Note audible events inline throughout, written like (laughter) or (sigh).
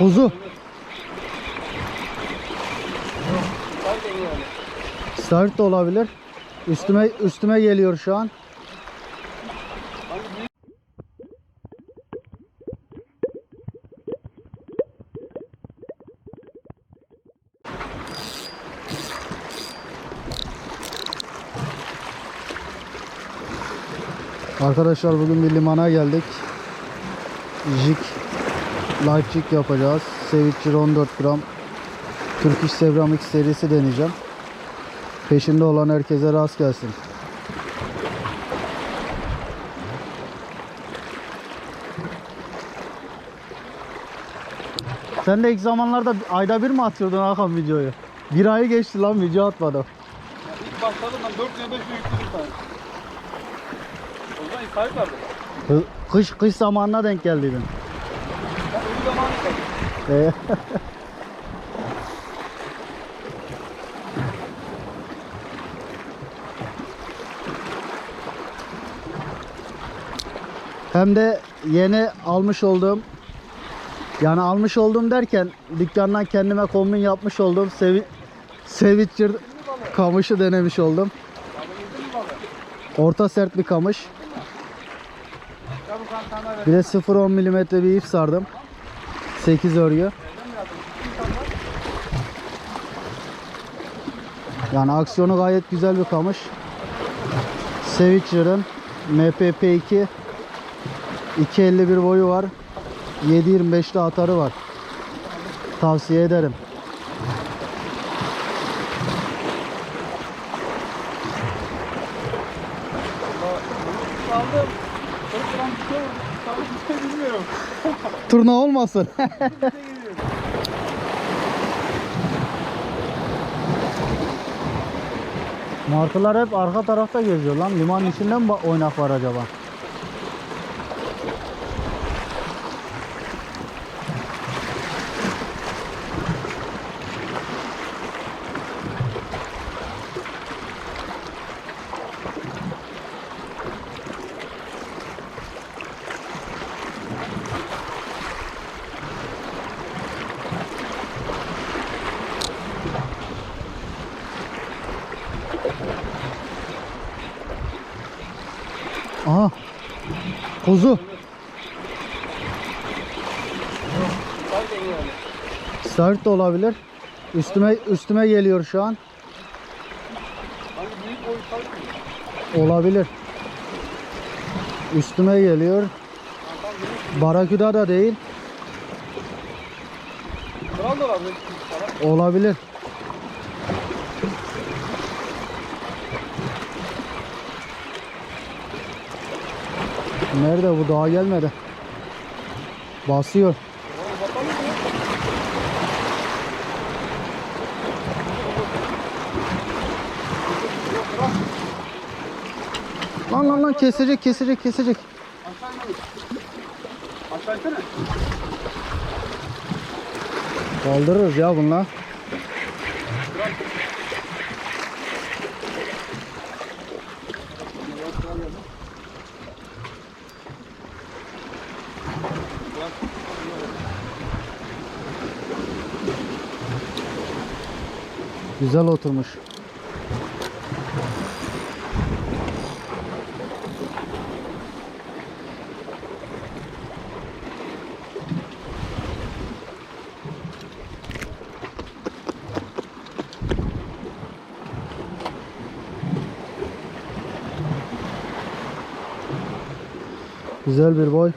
Kuzu. Start da olabilir. Üstüme üstüme geliyor şu an. Arkadaşlar bugün bir limana geldik. Jig jig yapacağız. Savitcher 14 gram Turkish Ceramix serisi deneyeceğim. Peşinde olan herkese rast gelsin. Sen de ilk zamanlarda ayda bir mi atıyordun Hakan videoyu? Bir ayı geçti lan video atmadım. İlk başladım ben 4 5 yükledim tane. O zaman sahip vardı. Kış kış zamanına denk geldiydin. Ee, Hem de yeni almış olduğum yani almış olduğum derken dükkandan kendime kombin yapmış olduğum sevi kamışı denemiş oldum. Orta sert bir kamış. Bir de 0.10 mm bir ip sardım. 8 örgü. Yani aksiyonu gayet güzel bir kamış. Savitcher'ın MPP2 251 boyu var. 7.25'li atarı var. Tavsiye ederim. Aldım. 40 gram bir şey oldu. Sağlık bir şey bilmiyorum. Turna olmasın. Martılar hep arka tarafta geziyor lan. Liman içinde mi oynak var acaba? Kuzu. Start da olabilir. Üstüme üstüme geliyor şu an. Olabilir. Üstüme geliyor. Baraküda da değil. Olabilir. Nerede bu daha gelmedi. Basıyor. Lan lan lan kesecek kesecek kesecek. Kaldırırız ya bunlar. Güzel oturmuş. Güzel bir boy.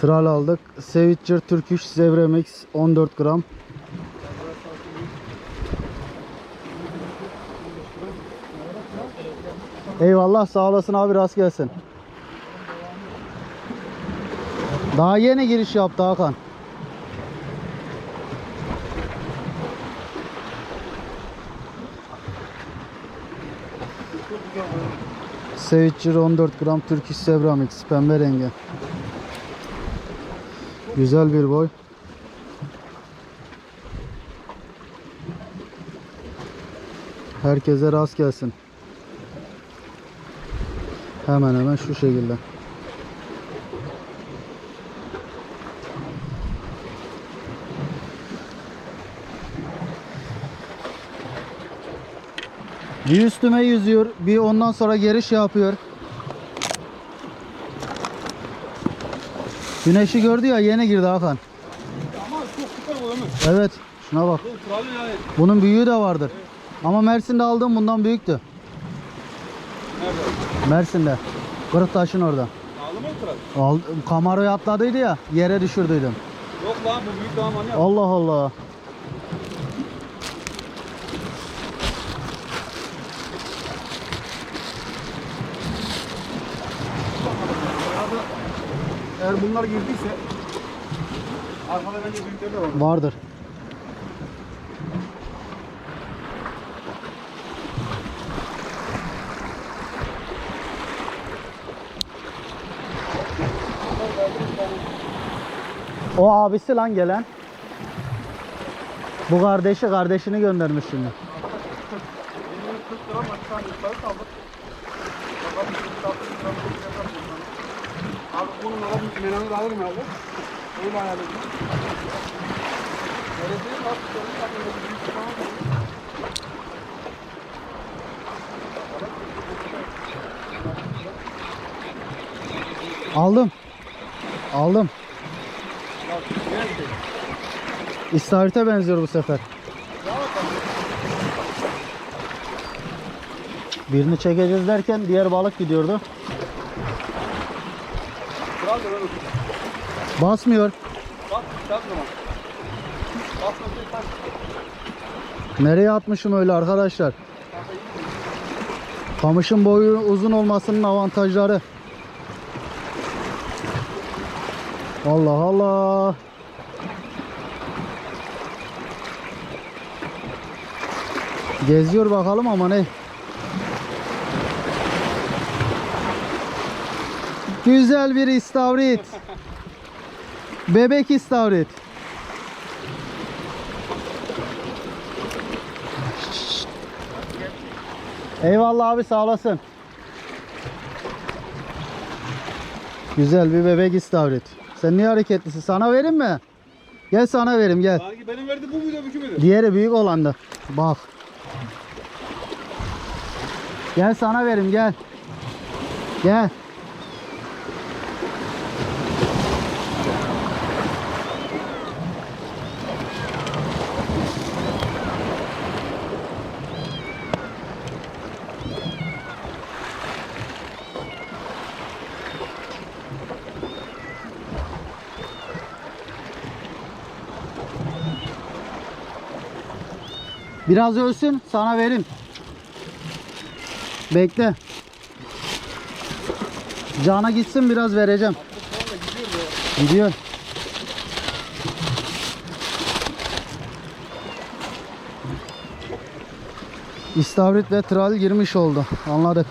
Tral aldık. Savitcher Turkish Zevremix 14 gram. Eyvallah sağ olasın abi rast gelsin. Daha yeni giriş yaptı Hakan. Savitcher 14 gram Turkish Sevramix pembe rengi. Güzel bir boy. Herkese rast gelsin. Hemen hemen şu şekilde. Bir üstüme yüzüyor. Bir ondan sonra geri şey yapıyor. Güneşi gördü ya yeni girdi Hakan. Ama çok süper. Evet. Şuna bak. Bunun büyüğü de vardır. Ama Mersin'de aldığım bundan büyüktü. Mersin'de. Kırıktaş'ın orada. Aldı mı kral? Al, kamaroya atladıydı ya, yere düşürdüydüm. Yok lan bu büyük daha manyak. Allah Allah. Eğer bunlar girdiyse arkada bence büyükleri de var. Vardır. O abisi lan gelen. Bu kardeşi kardeşini göndermiş şimdi. 40 lira maç tane yukarı kaldık. Bakalım şimdi altı lira mı, bir lira mı? Abi bunun adam menanı da alırım abi. Öyle hayal ediyorum. Öyle değil mi? Abi, şöyle yapayım, böyle büyük bir falan var. Aldım. Aldım. Bak, güzel bir şey. İstavrit'e benziyor bu sefer. Birini çekeceğiz derken diğer balık gidiyordu. Basmıyor. Nereye atmışım öyle arkadaşlar? Kamışın boyu uzun olmasının avantajları. Allah Allah. Geziyor bakalım ama ne? Güzel bir istavrit. Bebek istavrit. Eyvallah abi sağ olasın. Güzel bir bebek istavrit. Sen niye hareketlisin? Sana vereyim mi? Gel sana vereyim gel. Benim verdi bu muydu öbürkü müydü? Diğeri büyük olandı. Bak. Gel sana vereyim gel. Gel. Biraz ölsün sana vereyim. Bekle. Cana gitsin biraz vereceğim. Gidiyor. İstavrit ve tral girmiş oldu. Anladık.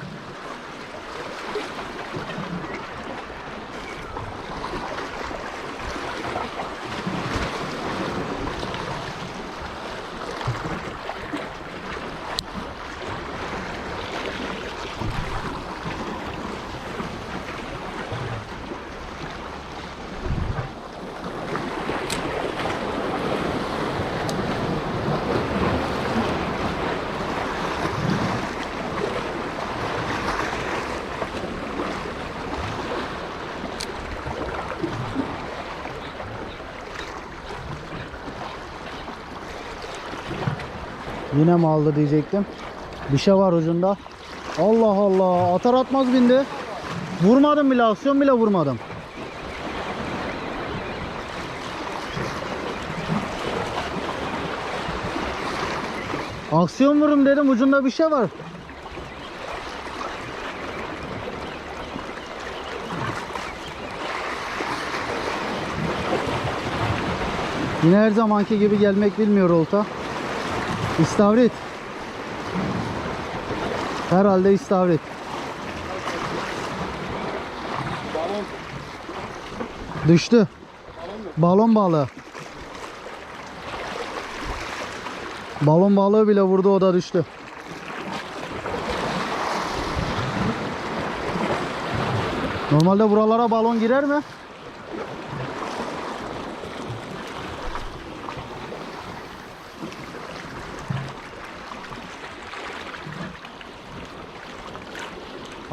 Yine mi aldı diyecektim. Bir şey var ucunda. Allah Allah. Atar atmaz bindi. Vurmadım bile. Aksiyon bile vurmadım. Aksiyon vurum dedim. Ucunda bir şey var. Yine her zamanki gibi gelmek bilmiyor olta. İstavrit. Herhalde istavrit. Balon. Düştü. Balon Balon balığı. Balon balığı bile vurdu o da düştü. Normalde buralara balon girer mi?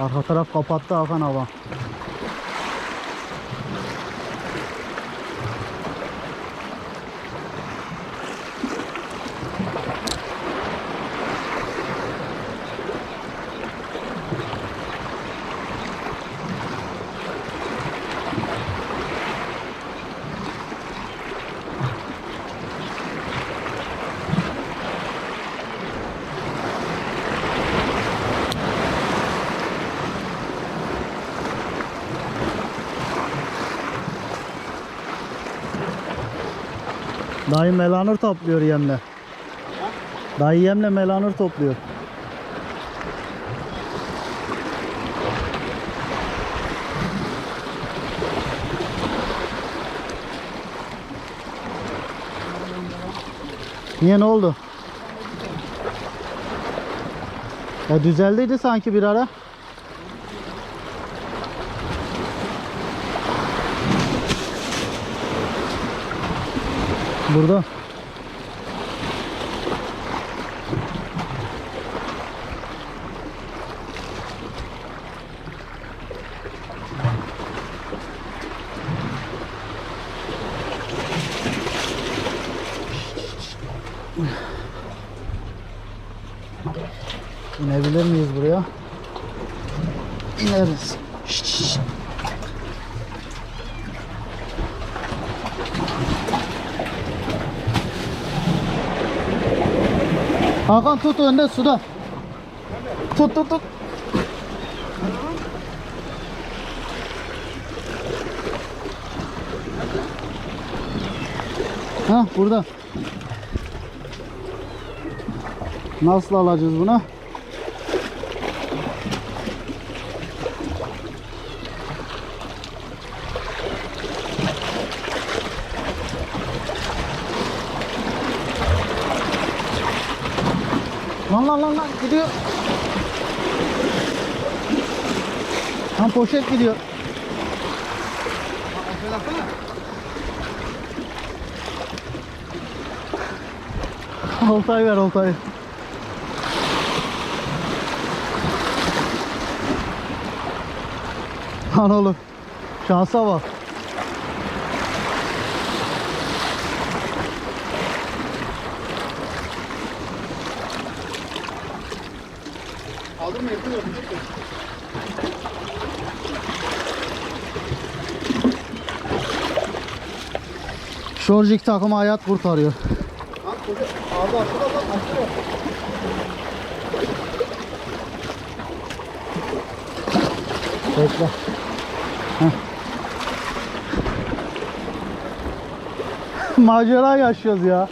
Arka taraf kapattı Hakan hava. Dayı melanur topluyor yemle. Dayı yemle melanur topluyor. Niye ne oldu? Ya düzeldiydi sanki bir ara. Burada. İnebilir miyiz buraya? İneriz. Şşt, şşt. Hakan tut önde suda. Tut tut tut. Ha burada. Nasıl alacağız bunu? Lan lan lan lan gidiyor. Lan poşet gidiyor. Oltayı ver oltayı. Lan oğlum. Şansa bak. Şorjik takımı hayat kurtarıyor. Bekle. (laughs) Macera yaşıyoruz ya.